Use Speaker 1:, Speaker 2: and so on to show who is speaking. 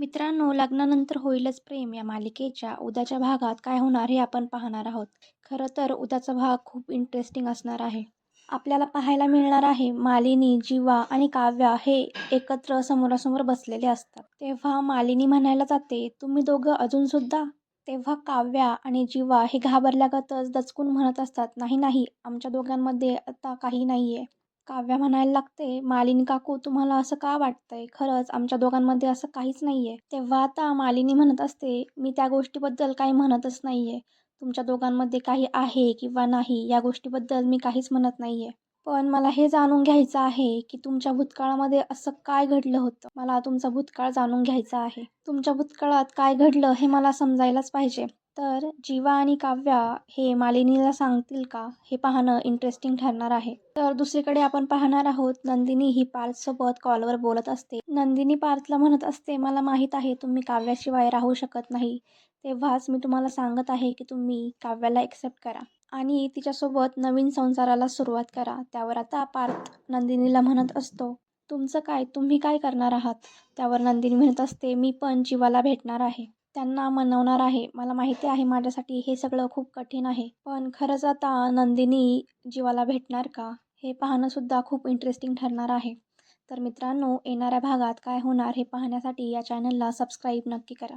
Speaker 1: मित्रांनो लग्नानंतर होईलच प्रेम या मालिकेच्या. उद्याच्या भागात काय होणार हे आपण पाहणार आहोत. खरं तर उद्याचा भाग खूप इंटरेस्टिंग असणार आहे. आपल्याला पाहायला मिळणार आहे मालिनी जीवा आणि काव्या हे एकत्र समोरासमोर बसलेले असतात. तेव्हा मालिनी म्हणायला जाते तुम्ही दोघं अजूनसुद्धा तेव्हा काव्या आणि जीवा हे घाबरल्यागतच दचकून म्हणत असतात नाही नाही आमच्या दोघांमध्ये आता काही नाही आहे काव्या म्हणायला लागते मालिनी काकू तुम्हाला असं का वाटतंय? खरंच आमच्या दोघांमध्ये असं काहीच नाही आहे तेव्हा आता मालिनी म्हणत असते मी त्या गोष्टीबद्दल काही म्हणतच नाही आहे तुमच्या दोघांमध्ये काही आहे किंवा नाही या गोष्टीबद्दल मी काहीच म्हणत नाही आहे पण मला हे जाणून घ्यायचं आहे की तुमच्या भूतकाळामध्ये असं काय घडलं होतं? मला तुमचा भूतकाळ जाणून घ्यायचा आहे. तुमच्या भूतकाळात काय घडलं हे मला समजायलाच पाहिजे. तर जीवा आणि काव्या हे मालिनीला सांगतील का? हे पाहणं इंटरेस्टिंग ठरणार आहे. तर दुसरीकडे आपण पाहणार आहोत नंदिनी ही पार्थसोबत कॉलवर बोलत असते. नंदिनी पार्थला म्हणत असते मला माहीत आहे तुम्ही काव्याशिवाय राहू शकत नाही. तेव्हाच मी तुम्हाला सांगत आहे की तुम्ही काव्याला एक्सेप्ट करा आणि तिच्यासोबत नवीन संसाराला सुरुवात करा. त्यावर आता पार्थ नंदिनीला म्हणत असतो तुमचं काय? तुम्ही काय करणार आहात? त्यावर नंदिनी म्हणत असते मी पण जीवाला भेटणार आहे. त्यांना मनवणार आहे. मला माहिती आहे माझ्यासाठी हे सगळं खूप कठीण आहे. पण खरंच आता नंदिनी जीवाला भेटणार का? हे पाहणंसुद्धा खूप इंटरेस्टिंग ठरणार आहे. तर मित्रांनो येणाऱ्या भागात काय होणार हे पाहण्यासाठी या चॅनलला सबस्क्राईब नक्की करा.